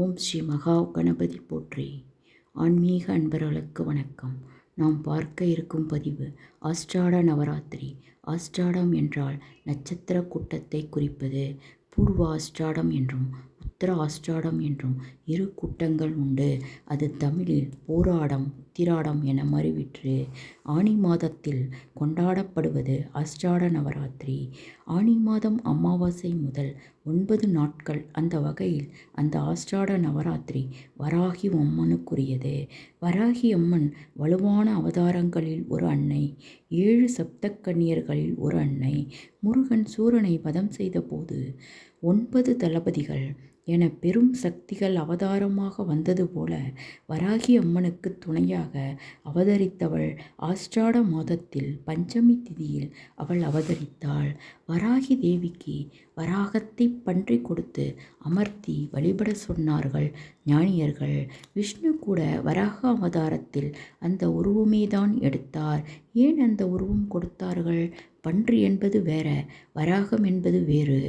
ஓம் ஸ்ரீ மகா கணபதி போற்றி. ஆன்மீக அன்பர்களுக்கு வணக்கம். நாம் பார்க்க இருக்கும் பதிவு ஆஸ்ட்ராட நவராத்திரி. ஆஸ்ட்ராடம் என்றால் நட்சத்திர கூட்டத்தை குறிப்பது. பூர்வ ஆஸ்ட்ராடம் என்றும் உத்திர ஆஸ்ட்ராடம் என்றும் இரு கூட்டங்கள் உண்டு. அது தமிழில் போராடம் உத்திராடம் என மறுவிற்று. ஆனி மாதத்தில் கொண்டாடப்படுவது ஆஸ்ட்ராட நவராத்திரி. ஆனி மாதம் அமாவாசை முதல் ஒன்பது நாட்கள் அந்த வகையில் அந்த ஆஷ்டாட நவராத்திரி வராகி அம்மனுக்குரியது. வராகி அம்மன் வலுவான அவதாரங்களில் ஒரு அன்னை ஏழு சப்தக்கன்னியர்களில் ஒரு அன்னை முருகன் சூரனை வதம் செய்தபோது ஒன்பது தளபதிகள் என பெரும் சக்திகள் அவதாரமாக வந்தது போல வராகி அம்மனுக்கு துணையாக அவதரித்தவள் ஆஷ்டாட மாதத்தில் பஞ்சமி திதியில் அவள் அவதரித்தாள். வராகி தேவிக்கு வராகத்தை பன்றி கொடுத்து அமர்த்தி வழிபட சொன்னார்கள் ஞானியர்கள். விஷ்ணு கூட வராக அவதாரத்தில் அந்த உருவமே தான் எடுத்தார். ஏன் அந்த உருவம் கொடுத்தார்கள்? பன்றி என்பது வேற வராகம் என்பது வேறு.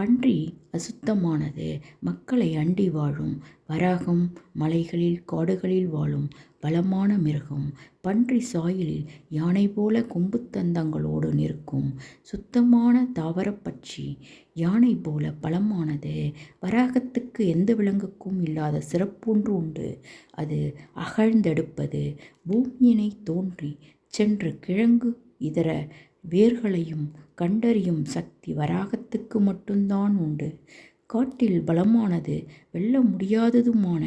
பன்றி அசுத்தமானது. மக்களை அண்டி வாழும். வராகம் மலைகளில் காடுகளில் வாழும். பலமான மிருகம் பன்றி சாயலில் யானை போல கொம்புத்தந்தங்களோடு நிற்கும். சுத்தமான தாவரப்பட்சி யானை போல பலமானது வராகத்துக்கு எந்த விலங்குக்கும் இல்லாத சிறப்பொன்று உண்டு. அது அகழ்ந்தெடுப்பது. பூமியினை தோன்றி சென்று கிழங்கு இதர வேர்களையும் கண்டறியும் சக்தி வராகத்துக்கு மட்டும்தான் உண்டு. காட்டில் பலமானது வெல்ல முடியாததுமான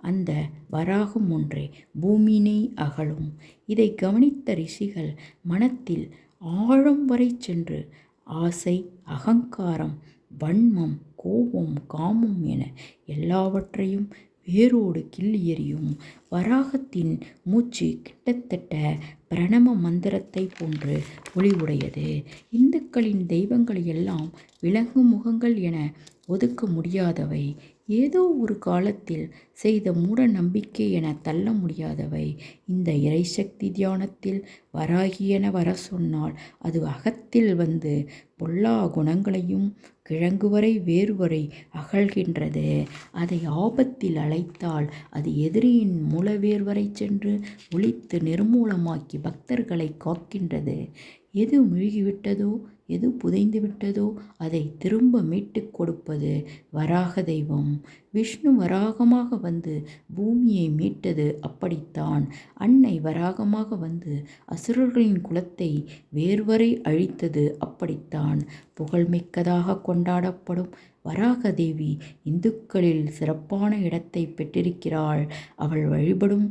அந்த வராகம் ஒன்றே பூமியினை அகலும். இதை கவனித்த ரிஷிகள் மனத்தில் ஆழம் வரை சென்று ஆசை அகங்காரம் வன்மம் கோபம் காமம் என எல்லாவற்றையும் வேரோடு கிள்ளி எறியும் வராகத்தின் மூச்சு கிட்டத்தட்ட பிரணம மந்திரத்தை போன்று ஒளிவுடையது இந்துக்களின் தெய்வங்கள் எல்லாம் விலங்கு முகங்கள் என ஒதுக்க முடியாதவை. ஏதோ ஒரு காலத்தில் செய்த மூட நம்பிக்கை என தள்ள முடியாதவை. இந்த இறைசக்தி தியானத்தில் வராகியென வர சொன்னால் அது அகத்தில் வந்து பொல்லா குணங்களையும் கிழங்கு வரை வேறு வரை அகழ்கின்றது. அதை ஆபத்தில் அழைத்தால் அது எதிரியின் மூலவேர் வரை சென்று ஒழித்து நிர்மூலமாக்கி பக்தர்களை காக்கின்றது. எது மூழ்கிவிட்டதோ எது புதைந்து விட்டதோ அதை திரும்ப மீட்டுக் கொடுப்பது வராக தெய்வம். விஷ்ணு வராகமாக வந்து பூமியை மீட்டது அப்படித்தான். அன்னை வராகமாக வந்து அசுரர்களின் குலத்தை வேர்வரை அழித்தது அப்படித்தான். புகழ்மிக்கதாக கொண்டாடப்படும் வராக தேவி இந்துக்களில் சிறப்பான இடத்தை பெற்றிருக்கிறாள். அவள் வழிபடும்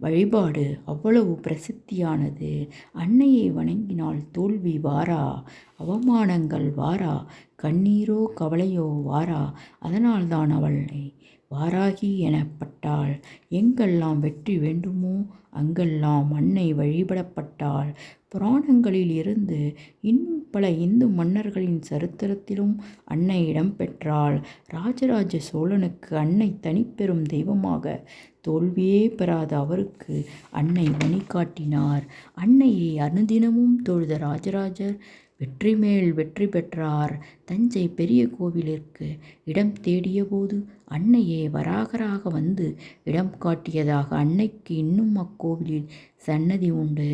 வழிபாடு அவ்வளவு பிரசித்தியானது. அன்னையை வணங்கினால் தோல்வி வாரா? அவமானங்கள் வாரா? கண்ணீரோ கவலையோ வாரா? அதனால்தான் அவளை வாராகி எனப்பட்டாள். எங்கெல்லாம் வெற்றி வேண்டுமோ அங்கெல்லாம் அன்னை வழிபடப்பட்டாள். புராணங்களில் இருந்து இன்னும் பல இந்து மன்னர்களின் சரித்திரத்திலும் அன்னை இடம் பெற்றால் ராஜராஜ சோழனுக்கு அன்னை தனிப்பெரும் தெய்வமாக தோல்வியே பெறாத அவருக்கு அன்னை வழிகாட்டினார் அன்னையை அனுதினமும் தொழுத ராஜராஜர் வெற்றி மேல் வெற்றி பெற்றார். தஞ்சை பெரிய கோவிலிற்கு இடம் தேடியபோது அன்னையே வராகராக வந்து இடம் காட்டியதாக அன்னைக்கு இன்னும் அக்கோவிலில் சன்னதி உண்டு.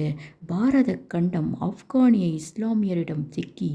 பாரத கண்டம் ஆப்கானிய இஸ்லாமியரிடம் சிக்கி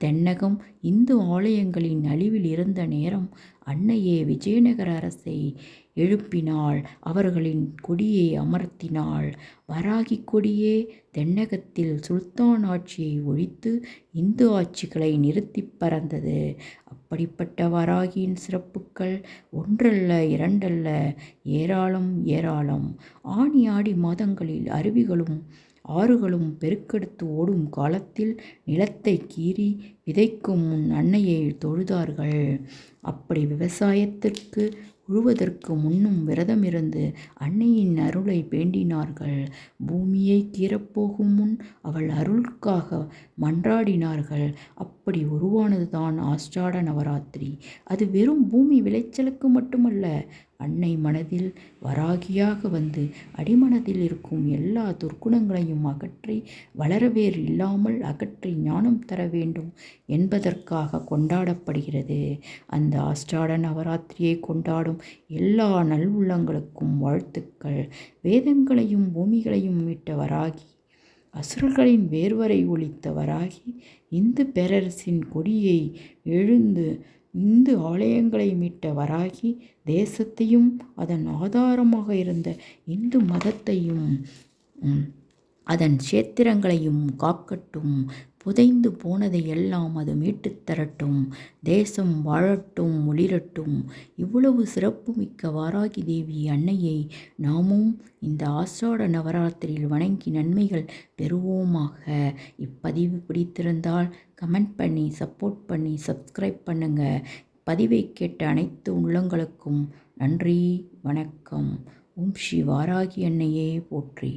தென்னகம் இந்து ஆலயங்களின் அழிவில் இருந்த நேரம் அன்னையே விஜயநகர அரசை எழுப்பினாள். அவர்களின் கொடியை அமர்த்தினாள். வராகி கொடியே தென்னகத்தில் சுல்தான் ஆட்சியை ஒழித்து இந்து ஆட்சிகளை நிறுத்தி பறந்தது. அப்படிப்பட்ட வராகியின் சிறப்புகள் ஒன்றல்ல இரண்டல்ல ஏராளம் ஏராளம். ஆணி ஆடி மாதங்களில் அருவிகளும் ஆறுகளும் பெருக்கெடுத்து ஓடும் காலத்தில் நிலத்தை கீறி விதைக்கும் முன் அன்னையை தொழுதார்கள். அப்படி விவசாயத்திற்கு உழுவதற்கு முன்னும் விரதமிருந்து அன்னையின் அருளை வேண்டினார்கள். பூமியை கீறப்போகும் முன் அவள் அருளுக்காக மன்றாடினார்கள். அப்படி உருவானதுதான் ஆஷ்டாட நவராத்திரி. அது வெறும் பூமி விளைச்சலுக்கு மட்டுமல்ல அன்னை மனதில் வராகியாக வந்து அடிமனதில் இருக்கும் எல்லா துர்க்குணங்களையும் அகற்றி வளரவேர் இல்லாமல் அகற்றி ஞானம் தர வேண்டும் என்பதற்காக கொண்டாடப்படுகிறது. அந்த ஆஷ்டாட நவராத்திரியை கொண்டாடும் எல்லா நல்வுள்ளங்களுக்கும் வாழ்த்துக்கள். வேதங்களையும் பூமிகளையும் மீட்ட வராகி அசுரர்களின் வேர்வரை ஒழித்த வராகி இந்து பேரரசின் கொடியை எழுந்து இந்து ஆலயங்களை மீட்ட வராகி தேசத்தையும் அதன் ஆதாரமாக இருந்த இந்து மதத்தையும் அதன் சேத்திரங்களையும் காக்கட்டும். புதைந்து போனதை எல்லாம் அது மீட்டுத் தரட்டும் தேசம் வாழட்டும் ஒளிரட்டும். இவ்வளவு சிறப்புமிக்க வாராகி தேவி அன்னையை நாமும் இந்த ஆஷாட நவராத்திரியில் வணங்கி நன்மைகள் பெறுவோமாக. இப்பதிவு பிடித்திருந்தால் கமெண்ட் பண்ணி சப்போர்ட் பண்ணி சப்ஸ்கிரைப் பண்ணுங்கள் பதிவை கேட்ட அனைத்து உள்ளங்களுக்கும் நன்றி வணக்கம். ஓம் ஸ்ரீ வாராகி அன்னையே போற்றி.